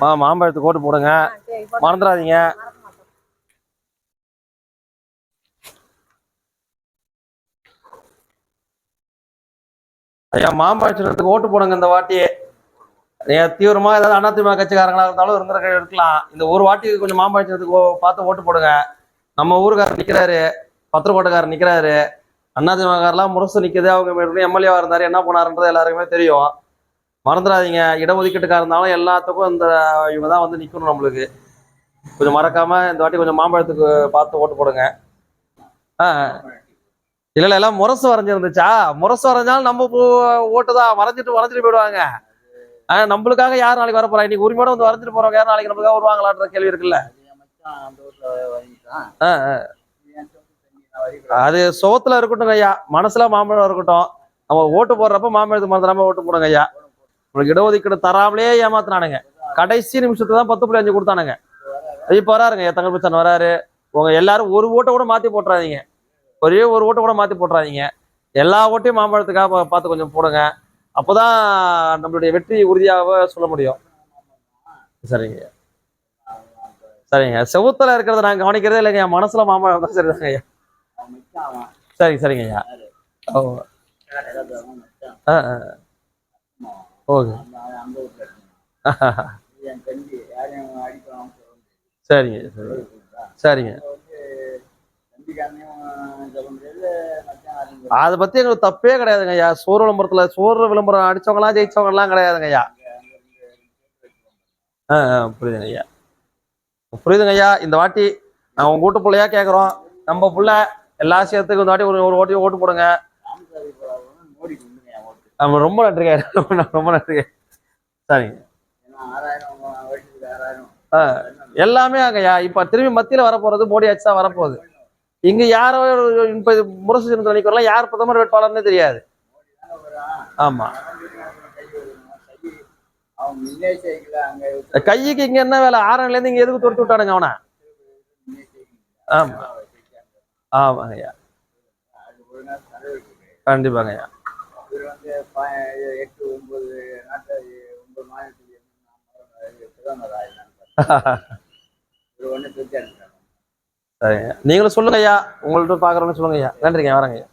மா மாம்பழத்துக்கு ஓட்டு போடுங்க. மறந்துடாதீங்க. ஐயா மாம்பழத்துக்கு ஓட்டு போடுங்க இந்த வாட்டி. நீங்க தீவிரமா ஏதாவது அதிமுக கட்சிக்காரங்களா இருந்தாலும் இருந்திருக்க இருக்கலாம். இந்த ஒரு வாட்டி கொஞ்சம் மாம்பழத்துக்கு பார்த்து ஓட்டு போடுங்க. நம்ம ஊருக்காரர் நிக்கிறாரு பத்திரக்கோட்டைக்காரர் நிக்கிறாரு. அதிமுகலாம் முரசு நிக்குது அவங்க எம்எல்ஏவா இருந்தாரு என்ன பண்ணாருன்றது எல்லாருக்குமே தெரியும். மறந்துடாதீங்க. இடஒதுக்கீட்டுக்காக இருந்தாலும் எல்லாத்துக்கும் இந்த இவங்க தான் வந்து நிற்கணும் நம்மளுக்கு. கொஞ்சம் மறக்காம இந்த வாட்டி கொஞ்சம் மாம்பழத்துக்கு பார்த்து ஓட்டு போடுங்க. ஆ. இல்ல இல்ல எல்லாம் முரசு வரைஞ்சிருந்துச்சா? முரசு வரைஞ்சாலும் நம்ம போ- ஓட்டு தான் வரைஞ்சிட்டு வரைஞ்சிட்டு போயிடுவாங்க. ஆனால் நம்மளுக்காக யார் நாளைக்கு வர போறா இன்னைக்கு உரிமையோட வந்து வரைஞ்சிட்டு போறவங்க யார் நாளைக்கு நம்மளுக்காக வருவாங்களான்ற கேள்வி இருக்குல்ல? ஆ, ஆ. அது சோத்துல இருக்கட்டும் ஐயா. மனசுல மாம்பழம் இருக்கட்டும். நம்ம ஓட்டு போடுறப்ப மாம்பழத்துக்கு மறந்துடாம ஓட்டு போடுங்க ஐயா. உங்களுக்கு இடஒதுக்கீடு தராமலே ஏமாத்தினானுங்க. கடைசி நிமிஷத்துல தான் பத்து புள்ளி அஞ்சு கொடுத்தானுங்க. இப்போ வராருங்க என் தங்கல் வராரு. உங்க எல்லாரும் ஒரு ஓட்டை கூட மாத்தி போட்டுறாதீங்க. ஒரே ஒரு ஓட்டை கூட மாத்தி போட்டுறாதீங்க. எல்லா ஓட்டையும் மாம்பழத்துக்காக பார்த்து கொஞ்சம் போடுங்க. அப்போதான் நம்மளுடைய வெற்றி உறுதியாக சொல்ல முடியும். சரிங்க. சரிங்க. செவுத்துல இருக்கிறத நான் கவனிக்கிறதே இல்லைங்க. என் மனசுல மாம்பழம் தான் சரிதாங்க ஐயா. சரிங்க சரிங்க ஐயா. ஓ. ஆ ஆ. ஓகே. சரிங்க சரிங்க. சரிங்க. அதை பத்தி எங்களுக்கு தப்பே கிடையாதுங்க ஐயா. சோறு விளம்பரத்துல சோறு விளம்பரம் அடிச்சவங்களாம் ஜெயிச்சவங்கலாம் கிடையாதுங்க ஐயா. ஆ ஆ புரியுதுங்க ஐயா. புரியுதுங்க ஐயா. இந்த வாட்டி நான் உங்க வீட்டு பிள்ளையா கேட்குறோம் நம்ம புள்ள எல்லா சேர்த்துக்கு இந்த வாட்டி ஒரு ஒரு ஓட்டி ஓட்டு போடுங்க. நம்ம ரொம்ப நன்றிங்க ரொம்ப ரொம்ப சரிங்க எல்லாமே அங்கய்யா இப்ப திரும்பி மத்தியில வரப்போறது மோடி ஆட்சி தான் வரப்போகுது. இங்க யாரோ ஒரு- முரசு சின்னத்தில் நிக்கிறோம்ல யார் பிரதமர் வேட்பாளர்னே தெரியாது. ஆமா. கைக்கு இங்க என்ன வேலை? ஆரணில இருந்து இங்க எதுக்கு துரத்தி விட்டானுங்க அவனை? ஆமா. ஆமாங்க ஐயா வந்து எட்டு ஒன்பது நாட்டு ஒன்பது மாநிலத்தில் சரிங்க. நீங்களும் சொல்லுங்க ஐயா. உங்கள்ட்ட பாக்குறவங்க சொல்லுங்க ஐயா. நன்றிங்க. வரங்க ஐயா.